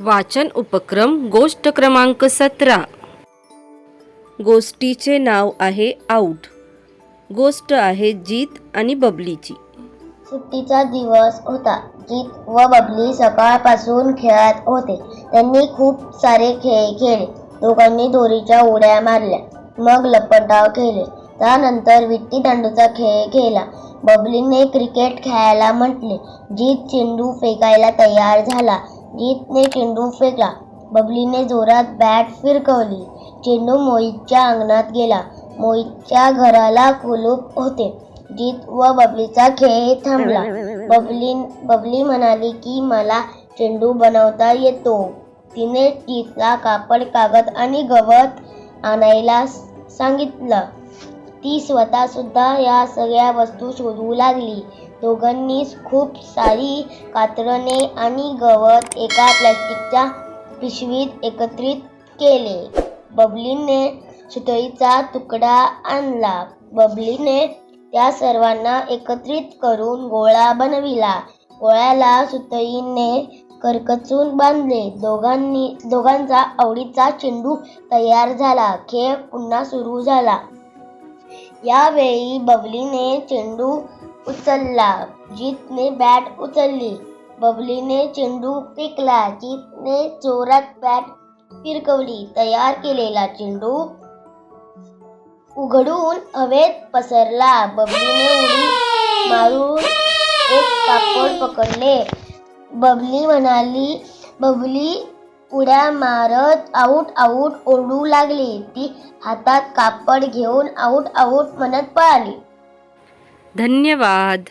वाचन उपक्रम गोष्ट क्रमांक सतरा. गोष्टीचे नाव आहे आऊट. गोष्ट आहे जीत आणि बबलीची. सुट्टीचा दिवस होता. जीत व बबली सकाळपासून खेळत होते. त्यांनी खूप सारे खेळ खेळले. दोघांनी दोरीच्या उड्या मारल्या. मग लपंडाव केले त्यानंतर विट्टी दांडूचा खेळ खेळला. बबलीने क्रिकेट खेळायला म्हटले. जीत चेंडू फेकायला तयार झाला. जीतने चेंडू फेकला बबलीने जोरात बॅट फिरकवली. चेंडू मोहितच्या अंगणात गेला. मोहितच्या घराला कुलूप होते. जीत व बबलीचा खेळ थांबला. बबली बबली म्हणाली की मला चेंडू बनवता येतो. तिने जीतला कापड कागद आणि गवत आणायला सांगितलं. ती स्वतः सुद्धा या सगळ्या वस्तू शोधू लागली. दोघांनी खूप सारी कातरणे आणि गवत एका प्लॅस्टिकच्या पिशवीत एकत्रित केले. बबलीने सुतळीचा तुकडा आणला. बबलीने त्या सर्वांना एकत्रित करून गोळा बनविला. गोळ्याला सुतळीने करकचून बांधले. दोघांनी दोघांचा आवडीचा चेंडू तयार झाला. खेळ पुन्हा सुरू झाला. यावेळी बबलीने चेंडू उचलला. जीतने बॅट उचलली. बबलीने चेंडू फेकला. जीतने जोरात बॅट फिरकवली. तयार केलेला चेंडू उघडून हवेत पसरला. बबलीने उडी मारून एक कापड पकडले. बबली म्हणाली बबली उड्या मारत आऊट आऊट ओरडू लागली. ती हातात कापड घेऊन आऊट आऊट म्हणत पळाली धन्यवाद.